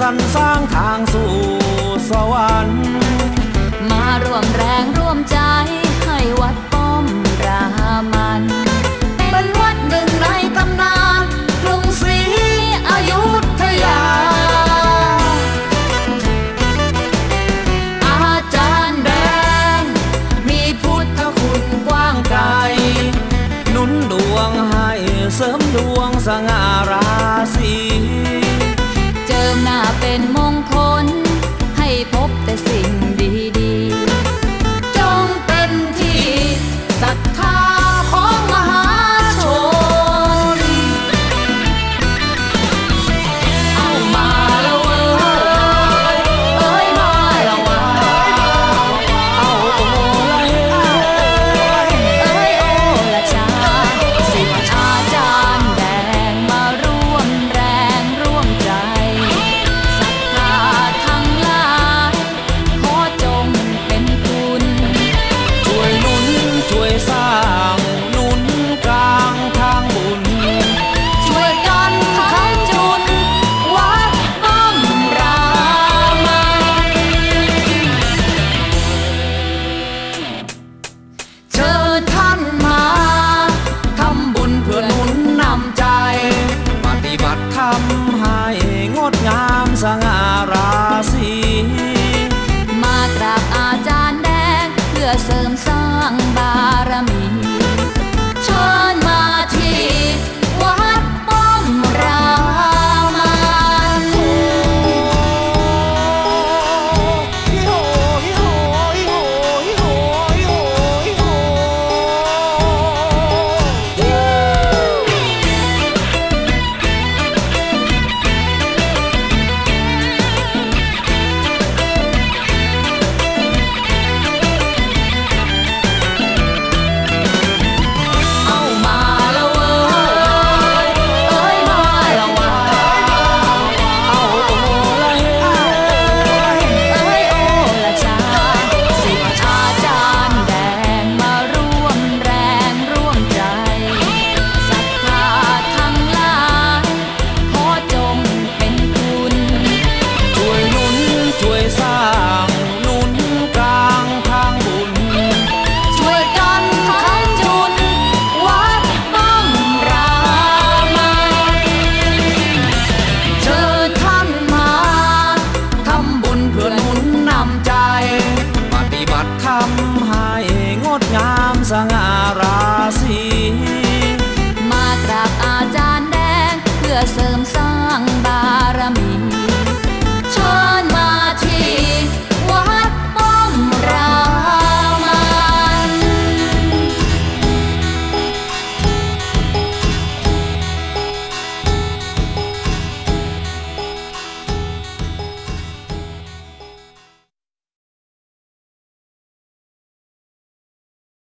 สรรสร้างทางสู่สวรรค์ มาร่วมแรงร่วมใจให้วัดป้อมรามัน เป็นวัดหนึ่งในตำนานกรุงศรีอยุธยา อาจารย์แดง มีพุทธคุณกว้างไกลนุนดวงให้เสริมดวงสง่าราศี